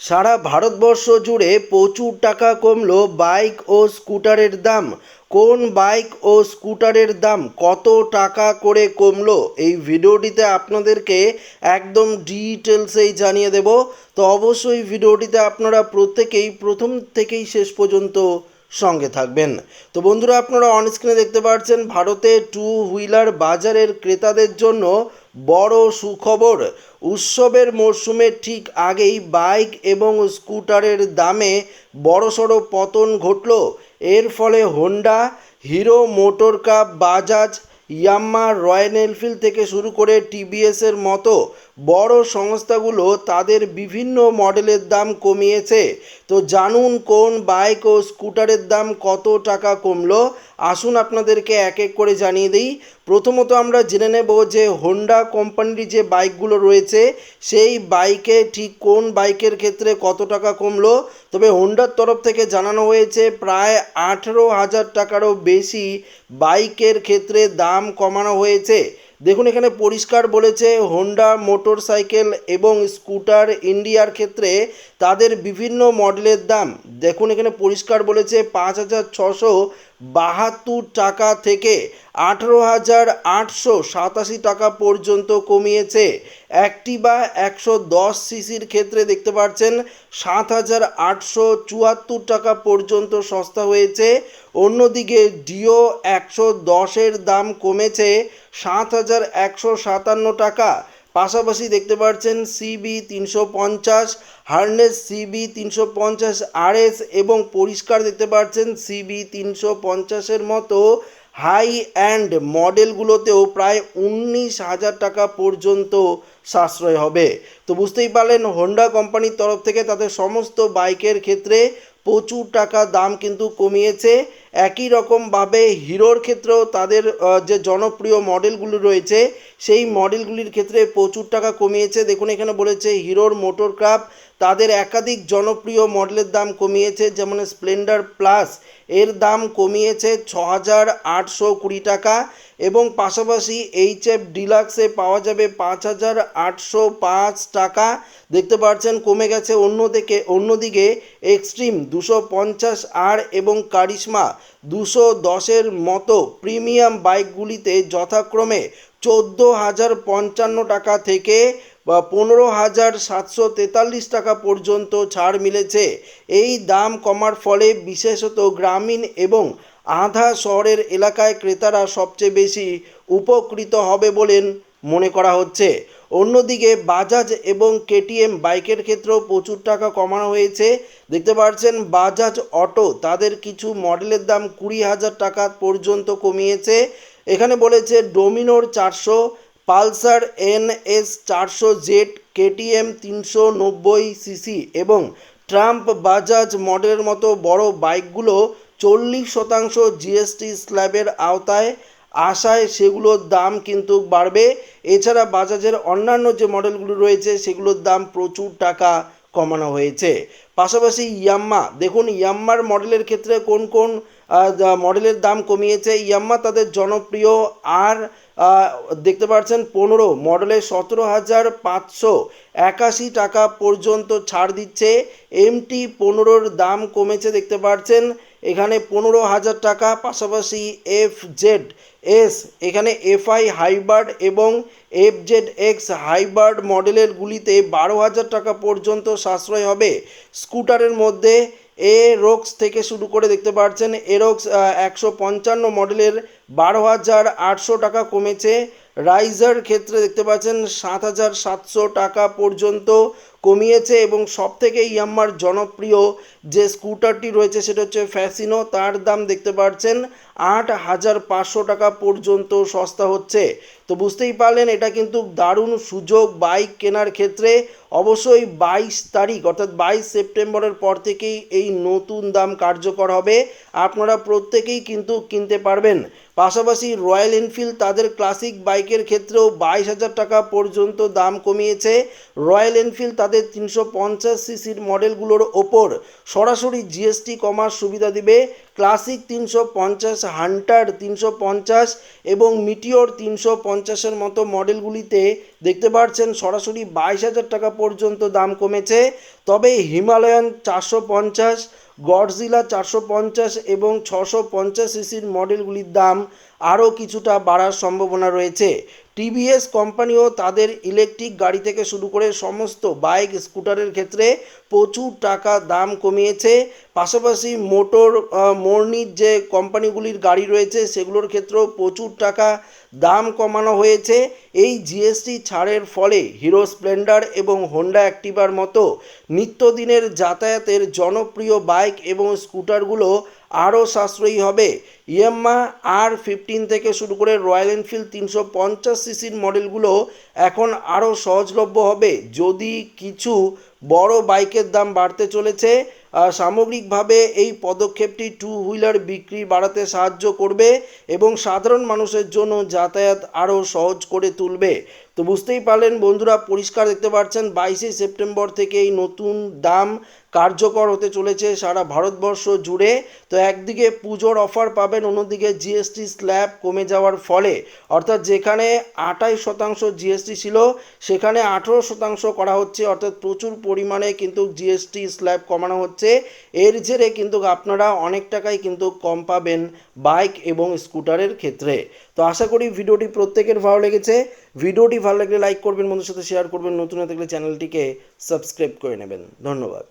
সারা ভারতবর্ষ জুড়ে প্রচুর টাকা কমল বাইক ও স্কুটারের দাম। কোন বাইক ও স্কুটারের দাম কত টাকা করে কমলো এই ভিডিওটিতে আপনাদেরকে একদম ডিটেলসেই জানিয়ে দেব। তো অবশ্যই ভিডিওটিতে আপনারা প্রত্যেকেই, প্রথম থেকেই শেষ পর্যন্ত সঙ্গে থাকবেন। তো বন্ধুরা, আপনারা অনস্ক্রিনে দেখতে পাচ্ছেন ভারতে টু হুইলার বাজারের ক্রেতাদের জন্য বড় সুখবর। উৎসবের মরশুমের ঠিক আগেই বাইক এবং স্কুটারের দামে বড়সড় পতন ঘটল। এর ফলে Honda Hero MotoCorp Bajaj Yamaha Royal Enfield থেকে শুরু করে টিভিএসের মতো বড় সংস্থাগুলো তাদের বিভিন্ন মডেলের দাম কমিয়েছে। তো জানুন কোন বাইক ও স্কুটারের দাম কত টাকা কমলো? আসুন আপনাদেরকে এক এক করে জানিয়ে দিই। প্রথমত আমরা জেনে নেব যে হোন্ডা কোম্পানির যে বাইকগুলো রয়েছে, সেই বাইকে ঠিক কোন বাইকের ক্ষেত্রে কত টাকা কমলো? তবে হোন্ডার তরফ থেকে জানানো হয়েছে, প্রায় আঠেরো হাজার টাকারও বেশি বাইকের ক্ষেত্রে দাম কমানো হয়েছে। দেখুন, এখানে পরিষ্কার বলেছে হোন্ডা মোটর সাইকেল এবং স্কুটার ইন্ডিয়ার ক্ষেত্রে তাদের বিভিন্ন মডেলের দাম। দেখুন, এখানে পরিষ্কার বলেছে পাঁচ হাজার ছশো বাহাত্তর টাকা থেকে আঠেরো হাজার আটশো সাতাশি টাকা পর্যন্ত কমিয়েছে। অ্যাক্টিভা একশো দশ সিসির ক্ষেত্রে দেখতে পাচ্ছেন, সাত হাজার আটশো চুয়াত্তর টাকা পর্যন্ত সস্তা হয়েছে। অন্যদিকে ডিও একশো দশের দাম কমেছে সাত হাজার একশো সাতান্ন টাকা। পাশাপাশি দেখতে পাচ্ছেন সিবি তিনশো পঞ্চাশ, হার্নেস সিবি তিনশো পঞ্চাশ, আরএস এবং পরিষ্কার দেখতে পাচ্ছেন সিবি তিনশো পঞ্চাশের মতো হাই অ্যান্ড মডেলগুলোতেও প্রায় উনিশ হাজার টাকা পর্যন্ত সাশ্রয় হবে। তো বুঝতেই পারলেন, হোন্ডা কোম্পানির তরফ থেকে তাদের সমস্ত বাইকের ক্ষেত্রে প্রচুর টাকা দাম কিন্তু কমিয়েছে একই রকমভাবে হিরোর ক্ষেত্রেও তাদের যে জনপ্রিয় মডেলগুলো রয়েছে, সেই মডেলগুলির ক্ষেত্রে প্রচুর টাকা কমিয়েছে। দেখুন, এখানে বলেছে হিরোর মোটর ক্রাফট তাদের একাধিক জনপ্রিয় মডেলের দাম কমিয়েছে, যেমন স্প্লেন্ডার প্লাস। এর দাম কমিয়েছে ছ হাজার আটশো কুড়ি টাকা এবং পাশাপাশি এইচ এফ ডিলাক্সে পাওয়া যাবে পাঁচ হাজার আটশো পাঁচ টাকা। দেখতে পাচ্ছেন, কমে গেছে অন্যদিকে অন্যদিকে এক্সট্রিম দুশো পঞ্চাশ আর এবং কারিশমা দুশো দশের মতো প্রিমিয়াম বাইকগুলিতে যথাক্রমে চোদ্দ হাজার পঞ্চান্ন টাকা থেকে বা পনেরো হাজার সাতশো তেতাল্লিশ টাকা পর্যন্ত ছাড় মিলেছে। এই দাম কমার ফলে বিশেষত গ্রামীণ এবং আধা শহরের এলাকায় ক্রেতারা সবচেয়ে বেশি উপকৃত হবে বলেন মনে করা হচ্ছে। অন্যদিকে বাজাজ এবং কেটিএম বাইকের ক্ষেত্রেও প্রচুর টাকা কমানো হয়েছে। দেখতে পাচ্ছেন, বাজাজ অটো তাদের কিছু মডেলের দাম কুড়ি হাজার টাকা পর্যন্ত কমিয়েছে। এখানে বলেছে, ডোমিনোর চারশো, পালসার এন এস চারশো জেড, কেটিএম তিনশো নব্বই সিসি এবং ট্রাম্প বাজাজ মডেলের মতো বড় বাইকগুলো চল্লিশ শতাংশ জিএসটি স্ল্যাবের আওতায় আশায় সেগুলোর দাম কিন্তু বাড়বে। এছাড়া বাজাজের অন্যান্য যে মডেলগুলো রয়েছে, সেগুলোর দাম প্রচুর টাকা কমানো হয়েছে। পাশাপাশি ইয়াম্মা, দেখুন ইয়াম্মার মডেলের ক্ষেত্রে কোন কোন মডেলের দাম কমিয়েছে। ইয়াম্মা তাদের জনপ্রিয় আর দেখতে পাচ্ছেন পনেরো, মডেলে সতেরো হাজার পাঁচশো একাশি টাকা পর্যন্ত ছাড় দিচ্ছে। এমটি পনেরোর দাম কমেছে, দেখতে পাচ্ছেন। এখানে পনেরো হাজার টাকা, পাশাপাশি এফ জেড এস এখানে এফআই হাইবার্ড এবং এফ জেড এক্স হাইবার্ড মডেলের গুলিতে বারো হাজার টাকা পর্যন্ত সাশ্রয় হবে। স্কুটারের মধ্যে এ রোক্স থেকে শুরু করে দেখতে পাচ্ছেন এরোক্স একশো পঞ্চান্ন মডেলের বারো হাজার আটশো টাকা কমেছে। রাইজার ক্ষেত্রে দেখতে পাচ্ছেন, সাত হাজার সাতশো টাকা পর্যন্ত কমিয়েছে এবং সব থেকে ইয়াম্মার জনপ্রিয় যে স্কুটারটি রয়েছে সেটা হচ্ছে ফ্যাসিনো, তার দাম দেখতে পাচ্ছেন আট হাজার পাঁচশো টাকা পর্যন্ত সস্তা হচ্ছে। তো বুঝতেই পারলেন, এটা কিন্তু দারুণ সুযোগ বাইক কেনার ক্ষেত্রে। অবশ্যই বাইশ তারিখ, অর্থাৎ বাইশ সেপ্টেম্বরের পর থেকেই এই নতুন দাম কার্যকর হবে। আপনারা প্রত্যেকেই কিন্তু কিনতে পারবেন। পাশাপাশি রয়্যাল এনফিল্ড তাদের ক্লাসিক বাইকের ক্ষেত্রেও বাইশ হাজার টাকা পর্যন্ত দাম কমিয়েছে। রয়্যাল এনফিল্ড তাদের তিনশো পঞ্চাশ সিসির মডেলগুলোর ওপর সরাসরি জিএসটি কমার সুবিধা দিবে। ক্লাসিক তিনশো পঞ্চাশ, হান্টার তিনশো পঞ্চাশ এবং মিটিওর তিনশো পঞ্চাশ পঞ্চাশের মতো মডেলগুলিতে দেখতে পাচ্ছেন সরাসরি বাইশ হাজার টাকা পর্যন্ত দাম কমেছে। তবে হিমালয়ান চারশো পঞ্চাশ, গডজিলা চারশো পঞ্চাশ এবং ছশো পঞ্চাশ সিসির মডেলগুলির দাম আরও কিছুটা বাড়ার সম্ভাবনা রয়েছে। টিভিএস কোম্পানিও তাদের ইলেকট্রিক গাড়ি থেকে শুরু করে সমস্ত বাইক, স্কুটারের ক্ষেত্রে প্রচুর টাকা দাম কমিয়েছে। পাশাপাশি মোটর মর্নির যে কোম্পানিগুলির গাড়ি রয়েছে, সেগুলোর ক্ষেত্রেও প্রচুর টাকা দাম কমানো হয়েছে। এই জিএসটি ছাড়ের ফলে হিরো স্প্লেন্ডার এবং হোন্ডা অ্যাক্টিভার মতো নিত্যদিনের যাতায়াতের জনপ্রিয় বাইক এবং স্কুটারগুলো আরও সাশ্রয়ী হবে। ইয়াম্মা আর ফিফটিন থেকে শুরু করে রয়্যাল এনফিল্ড তিনশো পঞ্চাশ সিসির মডেলগুলো এখন আরও সহজলভ্য হবে। যদি কিছু বড় বাইকের দাম বাড়তে চলেছে সামগ্রিকভাবে এই পদক্ষেপটি টু হুইলার বিক্রি বাড়াতে সাহায্য করবে এবং সাধারণ মানুষের জন্য যাতায়াত আরও সহজ করে তুলবে। তো বুঝতেই পারলেন বন্ধুরা, পরিষ্কার দেখতে পাচ্ছেন, বাইশে সেপ্টেম্বর থেকে এই নতুন দাম কার্যকর হতে চলেছে সারা ভারতবর্ষ জুড়ে। তো একদিকে পুজোর অফার পাবেন, অন্যদিকে জিএসটি স্ল্যাব কমে যাওয়ার ফলে। অর্থাৎ যেখানে আটাইশ শতাংশ জিএসটি ছিল, সেখানে আঠেরো শতাংশ করা হচ্ছে। অর্থাৎ প্রচুর পরিমাণে কিন্তু জিএসটি স্ল্যাব কমানো হচ্ছে। এর জেরে কিন্তু আপনারা অনেক টাকাই কিন্তু কম পাবেন বাইক এবং স্কুটারের ক্ষেত্রে। তো আশা করি ভিডিওটি প্রত্যেকের ভালো লেগেছে। ভিডিওটি ভালো লাগলে লাইক করবেন বন্ধুর সাথে শেয়ার করবেন। নতুন থাকলে চ্যানেলটিকে সাবস্ক্রাইব করে নেবেন। ধন্যবাদ।